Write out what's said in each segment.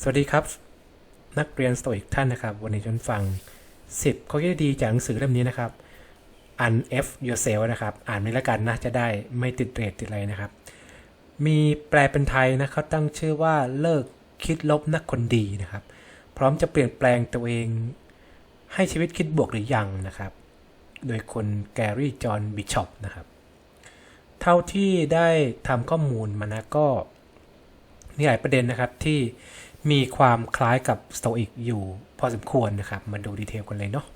สวัสดีครับ นักเรียนสโตอิกท่านนะครับ วันนี้จนฟัง 10ข้อคิดดีจากหนังสือเล่มนี้นะครับ Unf Yourself นะครับ อ่านไม่ละกันนะจะได้ไม่ติดเรทติดอะไรนะครับ มีแปลเป็นไทยนะเขาตั้งชื่อว่าเลิกคิดลบนักคนดีนะครับ พร้อมจะเปลี่ยนแปลงตัวเอง ให้ชีวิตคิดบวกหรือยังนะครับ โดยคนแกรี่จอห์นบิชอปนะครับ เท่าที่ได้ทำข้อมูลมานะก็มีหลายประเด็นนะครับที่ มีความคล้ายกับสโตอิกอยู่พอสมควรนะครับ มาดูดีเทลกันเลยเนาะ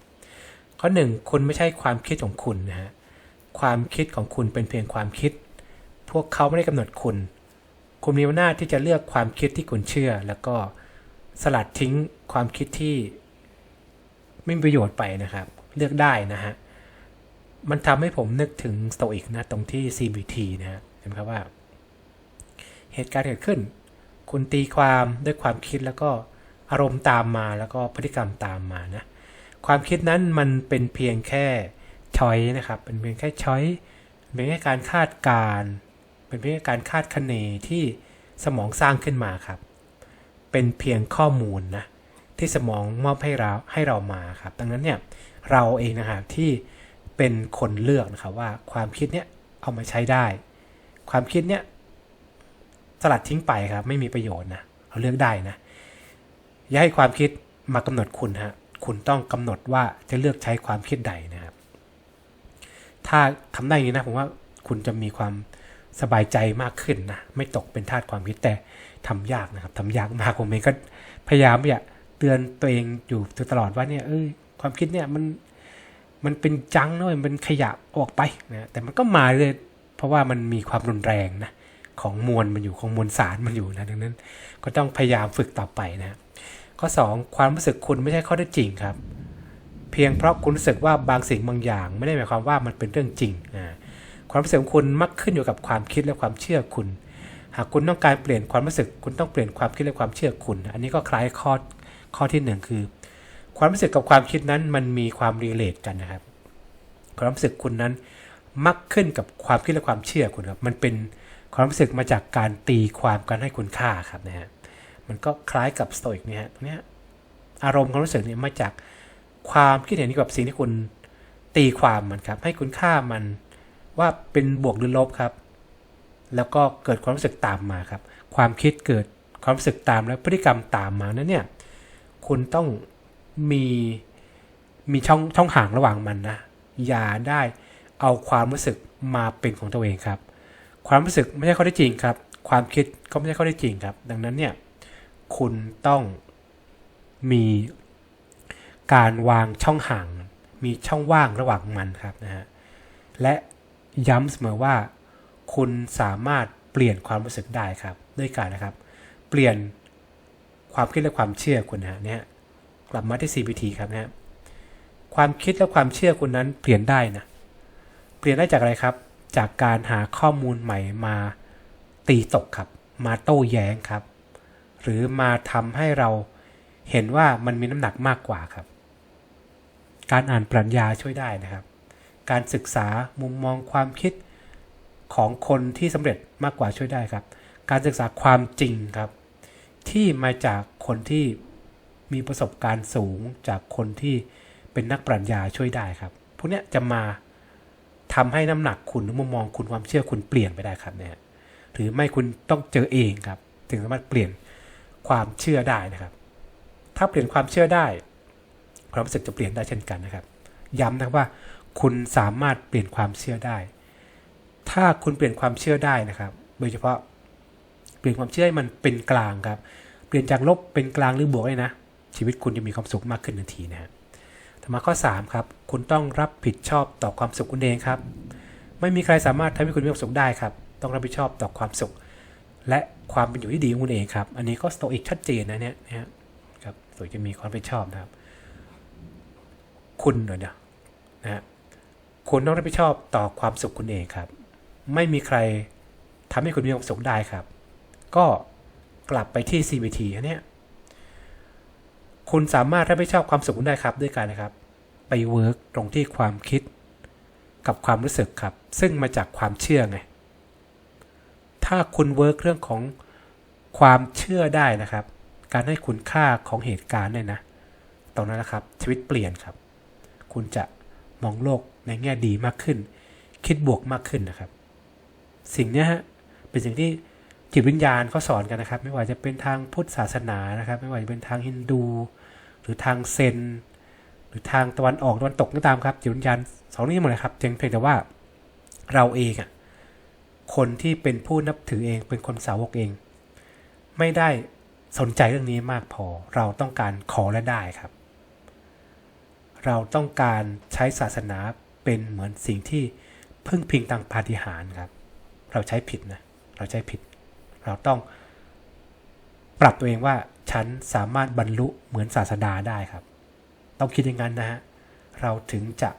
ข้อหนึ่งคุณไม่ใช่ความคิดของคุณนะฮะความคิดของคุณเป็นเพียงความคิด พวกเขาไม่ได้กำหนดคุณ คุณมีอำนาจที่จะเลือกความคิดที่คุณเชื่อ แล้วก็สลัดทิ้งความคิดที่ไม่มีประโยชน์ไปนะครับ เลือกได้นะฮะมันทำให้ผมนึกถึงสโตอิกนะ ตรงที่ CBT นะฮะเห็นไหมครับว่า เหตุการณ์เกิดขึ้น คุณตีความด้วยความคิดแล้วก็อารมณ์ตามมาแล้วก็พฤติกรรมตามมานะความคิดนั้นมันเป็นเพียงแค่ช้อยนะครับเป็นเพียงแค่ช้อยเป็นแค่การคาดการณ์เป็นเพียงแค่การคาดคะเนที่สมองสร้างขึ้นมาครับ เป็นเพียงข้อมูลนะที่สมองมอบให้เราให้เรามาครับ ดังนั้นเนี่ยเราเองนะครับที่เป็นคนเลือกนะครับว่าความคิดเนี้ยเอามาใช้ได้ ความคิดเนี้ย สลัดทิ้งไปครับ ไม่มีประโยชน์นะเราเลือกได้นะ อย่าให้ความคิดมากำหนดคุณฮะคุณต้องกำหนดว่าจะเลือกใช้ความคิดใดนะครับ ถ้าทำได้นี้นะผมว่าคุณจะมีความสบายใจมากขึ้นนะไม่ตกเป็นทาสความคิดแต่ทำยากนะครับทำยากมากผมเองก็พยายามอย่าเตือนตัวเองอยู่ตลอดว่าเนี่ยเอ้ยความคิดเนี่ยมันมันเป็นจังนะมันเป็นขยะออกไปนะแต่มันก็มาเลยเพราะว่ามันมีความรุนแรงนะ ของมวลมันอยู่ของมวลสารมันอยู่นะดังนั้น ก็ต้องพยายามฝึกต่อไปนะข้อ 2 ความรู้สึกคุณไม่ใช่ข้อเท็จจริงครับ เพียงเพราะคุณรู้สึกว่าบางสิ่งบางอย่าง ไม่ได้หมายความว่ามันเป็นเรื่องจริงนะความรู้สึกของคุณมักขึ้นอยู่กับความคิดและความเชื่อคุณ หากคุณต้องการเปลี่ยนความรู้สึก คุณต้องเปลี่ยนความคิดและความเชื่อคุณ อันนี้ก็คล้ายข้อข้อที่ 1 คือ ความรู้สึกกับความคิดนั้นมันมีความรีเลทกันนะครับ ความรู้สึกคุณนั้นมักขึ้นกับความคิดและความเชื่อคุณครับ มันเป็น ความรู้สึกมาจากการตีความกันให้คุณค่าครับนะฮะมันก็คล้ายกับสโตอิกเนี่ยตรงนี้อารมณ์ความรู้สึกเนี่ยมาจากความคิดเห็นเกับสิ่งที่คุณตีความมันครับ ให้คุณค่ามันว่าเป็นบวกหรือลบครับ แล้วก็เกิดความรู้สึกตามมาครับ ความคิดเกิดความรู้สึกตามแล้วพฤติกรรมตามมานั้นเนี่ยคุณต้องมีมีช่องช่องห่างระหว่างมันนะอย่าได้เอาความรู้สึกมาเป็นของตัวเองครับ ความรู้สึกไม่ใช่ข้อเท็จริงครับ ความคิดก็ไม่ใช่ข้อเท็จจริงครับ ดังนั้นเนี่ยคุณต้องมีการวางช่องห่าง มีช่องว่างระหว่างมันครับนะฮะและย้ำเสมอว่า คุณสามารถเปลี่ยนความรู้สึกได้ครับ ด้วยการนะครับ เปลี่ยนความคิดและความเชื่อคุณนะฮะเนี่ยกลับมาที่ CBT ครับนะฮะความคิดและความเชื่อคุณนั้นเปลี่ยนได้นะ เปลี่ยนได้จากอะไรครับ จากการหาข้อมูลใหม่มาตีตกครับ มาโต้แย้งครับ หรือมาทำให้เราเห็นว่ามันมีน้ำหนักมากกว่าครับ การอ่านปรัชญาช่วยได้นะครับ การศึกษามุมมองความคิดของคนที่สำเร็จมากกว่าช่วยได้ครับ การศึกษาความจริงครับ ที่มาจากคนที่มีประสบการณ์สูงจากคนที่เป็นนักปรัชญาช่วยได้ครับพวกนี้จะมา ทำให้น้ำหนักคุณมุมมองคุณความเชื่อคุณเปลี่ยนไปได้ครับเนี่ยหรือไม่คุณต้องเจอเองครับ ถึงสามารถเปลี่ยนความเชื่อได้นะครับ ถ้าเปลี่ยนความเชื่อได้ ความรู้สึกจะเปลี่ยนได้เช่นกันนะครับ ย้ำนะว่าคุณสามารถเปลี่ยนความเชื่อได้ ถ้าคุณเปลี่ยนความเชื่อได้นะครับ โดยเฉพาะเปลี่ยนความเชื่อให้มันเป็นกลางครับ เปลี่ยนจากลบเป็นกลางหรือบวกเลยนะ ชีวิตคุณจะมีความสุขมากขึ้นทันทีนะฮะ มาข้อ 3 ครับ คุณต้องรับผิดชอบต่อความสุขคุณเองครับ ไม่มีใครสามารถทำให้คุณมีความสุขได้ครับ ต้องรับผิดชอบต่อความสุข และความเป็นอยู่ที่ดีของคุณเองครับ อันนี้ก็สโตอิกชัดเจนนะเนี่ยนะครับสวยจะมีความรับผิดชอบนะครับ คุณเดี๋ยวนะฮะคุณต้องรับผิดชอบต่อความสุขคุณเองครับ ไม่มีใครทำให้คุณมีความสุขได้ครับ ก็กลับไปที่ CBT อันเนี้ย คุณสามารถรับผิดชอบความสุขคุณได้ครับด้วยการนะครับ ไปเวิร์กตรงที่ความคิดกับความรู้สึกครับ ซึ่งมาจากความเชื่อไง ถ้าคุณเวิร์กเรื่องของความเชื่อได้นะครับ การให้คุณค่าของเหตุการณ์เนี่ยนะ ตรงนั้นนะครับชีวิตเปลี่ยนครับ คุณจะมองโลกในแง่ดีมากขึ้น คิดบวกมากขึ้นนะครับ สิ่งนี้ฮะเป็นสิ่งที่ จิตวิญญาณเขาสอนกันนะครับ ไม่ว่าจะเป็นทางพุทธศาสนานะครับ ไม่ว่าจะเป็นทางฮินดู หรือทางเซน หรือทางตะวันออกตะวันตกก็ตามครับ จิตวิญญาณสองนี้หมดเลยครับเพียงเพียงแต่ว่าเราเองอะคนที่เป็นผู้นับถือเองเป็นคนสาวกเอง ไม่ได้สนใจเรื่องนี้มากพอ เราต้องการขอและได้ครับ เราต้องการใช้ศาสนาเป็นเหมือนสิ่งที่พึ่งพิงทางปาฏิหาริย์ครับ เราใช้ผิดนะ เราใช้ผิด เราต้องปรับตัวเองว่าฉันสามารถบรรลุเหมือนศาสดาได้ครับ ต้องคิดอย่างนั้นนะฮะเราถึงจะ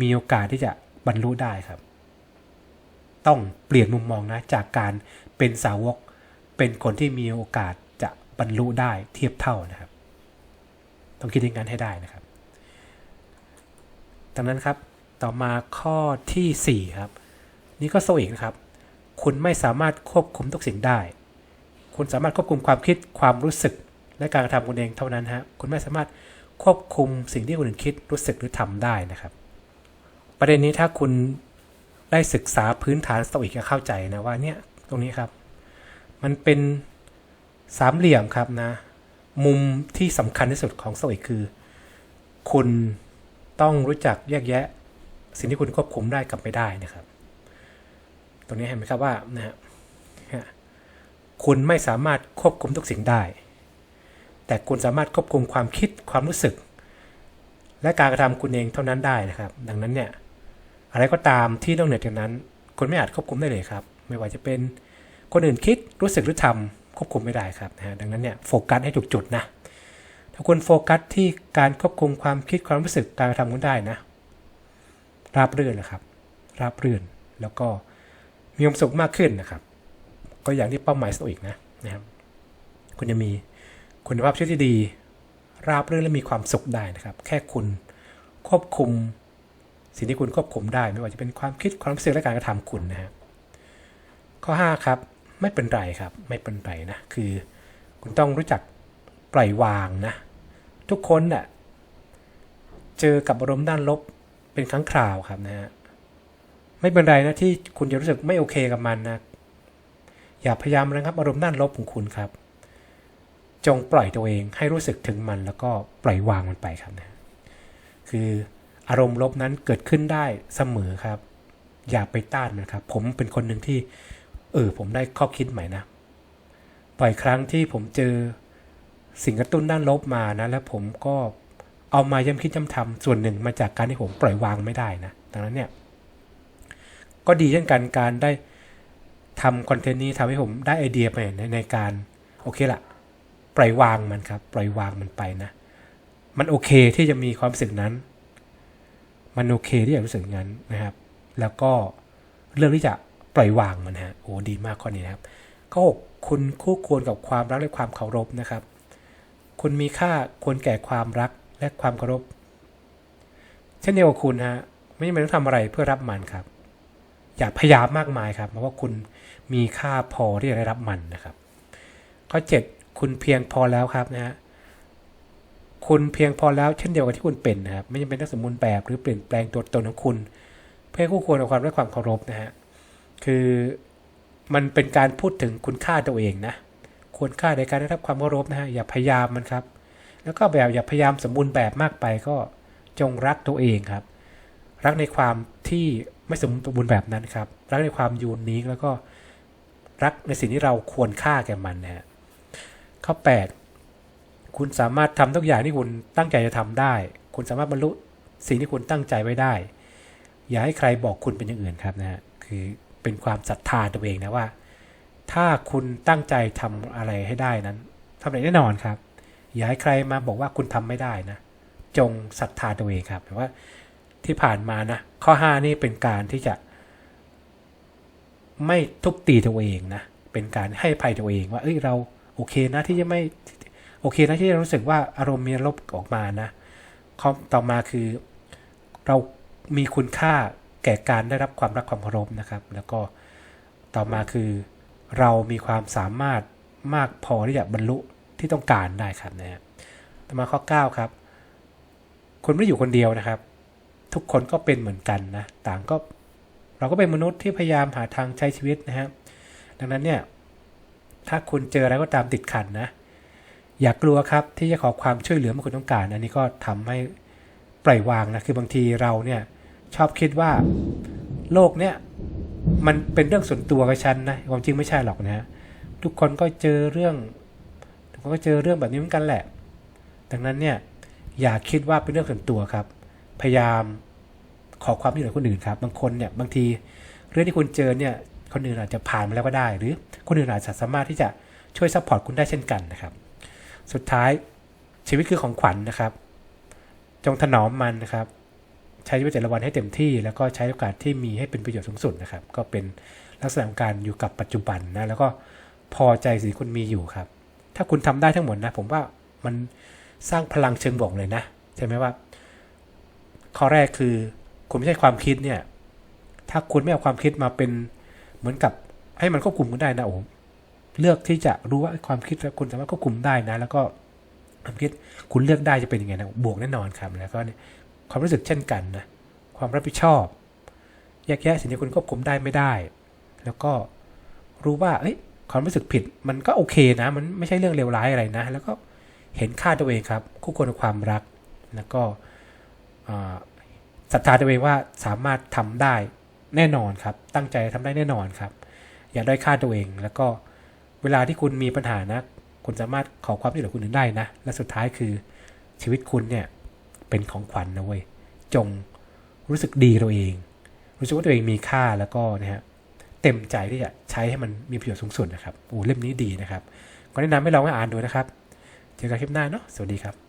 มีโอกาสที่จะบรรลุได้ครับ ต้องเปลี่ยนมุมมองนะจากการเป็นสาวก เป็นคนที่มีโอกาสจะบรรลุได้เทียบเท่านะครับ ต้องคิดอย่างนั้นให้ได้นะครับดังนั้นครับต่อมาข้อทีสี่4 ครับ นี่ก็โซอีกนะครับ คุณไม่สามารถควบคุมทุกสิ่งได้ คุณสามารถควบคุมความคิดความรู้สึก และการกระทำคุณเองเท่านั้นฮะคุณไม่สามารถควบคุมสิ่งที่คนอื่นคิดรู้สึกหรือทำได้นะครับ ประเด็นนี้ถ้าคุณได้ศึกษาพื้นฐานสตอิกจะเข้าใจนะว่าเนี่ยตรงนี้ครับ มันเป็นสามเหลี่ยมครับนะ มุมที่สำคัญที่สุดของสตอิกคือ คุณต้องรู้จักแยกแยะ สิ่งที่คุณควบคุมได้กับไม่ได้นะครับ ตรงนี้เห็นไหมครับว่านะฮะคุณไม่สามารถควบคุมทุกสิ่งได้ แต่คุณสามารถควบคุมความคิดความรู้สึก และการกระทำคุณเองเท่านั้นได้นะครับ ดังนั้นเนี่ยอะไรก็ตามที่นอกเหนือจากนั้น คุณไม่อาจควบคุมได้เลยครับ ไม่ว่าจะเป็นคนอื่นคิดรู้สึกหรือทำควบคุมไม่ได้ครับนะฮะดังนั้นเนี่ยโฟกัสให้ถูกจุดนะถ้าคุณโฟกัสที่การควบคุมความคิดความรู้สึกการกระทำคุณได้นะ ราบรื่นนะครับ ราบรื่นแล้วก็ มีความสุขมากขึ้นนะครับ ก็อย่างที่เป้าหมายสโตอีกนะนะครับ คุณจะมีคุณภาพชีวิตที่ดี ราบรื่นและมีความสุขได้นะครับ แค่คุณควบคุม สิ่งที่คุณควบคุมได้ ไม่ว่าจะเป็นความคิดความรู้สึกและการกระทำคุณนะฮะข้อ 5 ครับไม่เป็นไรครับ ไม่เป็นไรนะ คือคุณต้องรู้จักปล่อยวางนะ ทุกคนน่ะเจอกับอารมณ์ด้านลบเป็นครั้งคราวครับนะฮะ ไม่เป็นไรนะที่คุณจะรู้สึกไม่โอเคกับมันนะอย่าพยายามระงับอารมณ์ด้านลบของคุณครับ จงปล่อยตัวเองให้รู้สึกถึงมันแล้วก็ปล่อยวางมันไปครับนะคืออารมณ์ลบนั้นเกิดขึ้นได้เสมอครับ อย่าไปต้านมันครับ ผมเป็นคนหนึ่งที่เออผมได้ข้อคิดใหม่นะปล่อยครั้งที่ผมเจอสิ่งกระตุ้นด้านลบมานะ แล้วผมก็เอามาย้ำคิดย้ำทำส่วนหนึ่งมาจากการที่ผมปล่อยวางไม่ได้นะดังนั้นเนี่ย ก็ดีเช่นกันการได้ทำคอนเทนต์นี้ทำให้ผมได้ไอเดียไปในในการโอเคละปล่อยวางมันครับ ปล่อยวางมันไปนะ มันโอเคที่จะมีความรู้สึกนั้น มันโอเคที่จะรู้สึกงั้นนะครับ แล้วก็เรื่องที่จะปล่อยวางมันฮะโอ้ดีมากข้อนี้นะครับข้อหกคุณคู่ควรกับความรักและความเคารพนะครับ คุณมีค่าควรแก่ความรักและความเคารพ เช่นเดียวกับคุณฮะไม่จำเป็นต้องทำอะไรเพื่อรับมันครับ อย่าพยายามมากมายครับ เพราะว่าคุณมีค่าพอที่จะได้รับมันนะครับ ข้อ 7 คุณเพียงพอแล้วครับนะฮะคุณเพียงพอแล้วเช่นเดียวกับที่คุณเป็นนะครับ ไม่จำเป็นต้องสมบูรณ์แบบหรือเปลี่ยนแปลงตัวตนของคุณ เพื่อคู่ควรกับความรักความเคารพนะฮะคือมันเป็นการพูดถึงคุณค่าตัวเองนะควรค่าในการได้รับความเคารพนะฮะอย่าพยายามมันครับ แล้วก็แบบอย่าพยายามสมบูรณ์แบบมากไปก็จงรักตัวเองครับ รักในความที่ ไม่สมบูรณ์แบบนั้นครับ รักในความยูนิคแล้วก็รักในสิ่งที่เราควรค่าแก่มันนะฮะข้อ8คุณสามารถทำทุกอย่างที่คุณตั้งใจจะทำได้ คุณสามารถบรรลุสิ่งที่คุณตั้งใจไว้ได้ อย่าให้ใครบอกคุณเป็นอย่างอื่นครับนะฮะคือเป็นความศรัทธาตัวเองนะว่า ถ้าคุณตั้งใจทำอะไรให้ได้นั้นทำได้แน่นอนครับ อย่าให้ใครมาบอกว่าคุณทำไม่ได้นะ จงศรัทธาตัวเองครับแต่ว่า ที่ผ่านมานะ ข้อ 5 นี่เป็นการที่จะ ไม่ทุบตีตัวเองนะ เป็นการให้ภัยตัวเองว่า เอ้ยเราโอเคนะที่จะไม่โอเคนะที่จะรู้สึกว่าอารมณ์มีลบออกมานะข้อต่อมาคือเรามีคุณค่าแก่การได้รับความรักความเคารพนะครับ แล้วก็ต่อมาคือเรามีความสามารถมากพอที่จะบรรลุที่ต้องการได้ครับนะฮะต่อมาข้อ 9 ครับ คุณไม่ได้อยู่คนเดียวนะครับ ทุกคนก็เป็นเหมือนกันนะ ต่างก็เราก็เป็นมนุษย์ที่พยายามหาทางใช้ชีวิตนะฮะ ดังนั้นเนี่ย ถ้าคุณเจออะไรก็ตามติดขัดนะอย่ากลัวครับที่จะขอความช่วยเหลือเมื่อคุณต้องการ อันนี้ก็ทำให้ปล่อยวางนะ คือบางทีเราเนี่ยชอบคิดว่าโลกเนี่ยมันเป็นเรื่องส่วนตัวกับฉันนะความจริงไม่ใช่หรอกนะฮะทุกคนก็เจอเรื่อง ทุกคนก็เจอเรื่องแบบนี้เหมือนกันแหละ ดังนั้นเนี่ยอย่าคิดว่าเป็นเรื่องส่วนตัวครับ พยายามขอความช่วยเหลือคนอื่นครับบางคนเนี่ยบางทีเรื่องที่คุณเจอเนี่ยคนอื่นอาจจะผ่านมาแล้วก็ได้ หรือคนอื่นอาจจะสามารถที่จะช่วยซัพพอร์ตคุณได้เช่นกันนะครับ สุดท้ายชีวิตคือของขวัญนะครับ จงถนอมมันนะครับ ใช้ชีวิตแต่ละวันให้เต็มที่ แล้วก็ใช้โอกาสที่มีให้เป็นประโยชน์สูงสุดนะครับ ก็เป็นลักษณะของการอยู่กับปัจจุบันนะแล้วก็พอใจสิ่งที่คุณมีอยู่ครับ ถ้าคุณทำได้ทั้งหมดนะ ผมว่ามันสร้างพลังเชิงบวกเลยนะใช่ไหมว่า ข้อแรกคือคุณไม่ใช่ความคิดเนี่ย ถ้าคุณไม่เอาความคิดมาเป็นเหมือนกับให้มันควบคุมคุณได้นะโอ้โหเลือกที่จะรู้ว่าความคิดคุณสามารถควบคุมได้นะ แล้วก็ความคิดคุณเลือกได้จะเป็นยังไงนะบวกแน่นอนครับแล้วก็เนี่ยความรู้สึกเช่นกันนะความรับผิดชอบแยกแยะสิ่งที่คุณควบคุมได้ไม่ได้ แล้วก็รู้ว่าเอ้ยความรู้สึกผิดมันก็โอเคนะ มันไม่ใช่เรื่องเลวร้ายอะไรนะ แล้วก็เห็นค่าตัวเองครับ คู่ควรกับความรัก แล้วก็ ศรัทธาตัวเองว่าสามารถทำได้แน่นอนครับ ตั้งใจทำได้แน่นอนครับ อย่าด้อยค่าตัวเอง แล้วก็เวลาที่คุณมีปัญหานะ คุณสามารถขอความช่วยเหลือคนอื่นได้นะ และสุดท้ายคือชีวิตคุณเนี่ยเป็นของขวัญนนะเว้ย จงรู้สึกดีตัวเอง รู้สึกว่าตัวเองมีค่าแล้วก็นะฮะเต็มใจที่จะใช้ให้มันมีประโยชน์สูงสุดนะครับ โอ้เล่มนี้ดีนะครับ ก็แนะนำให้ลองไปอ่านดูนะครับ เจอกันคลิปหน้าเนาะ สวัสดีครับ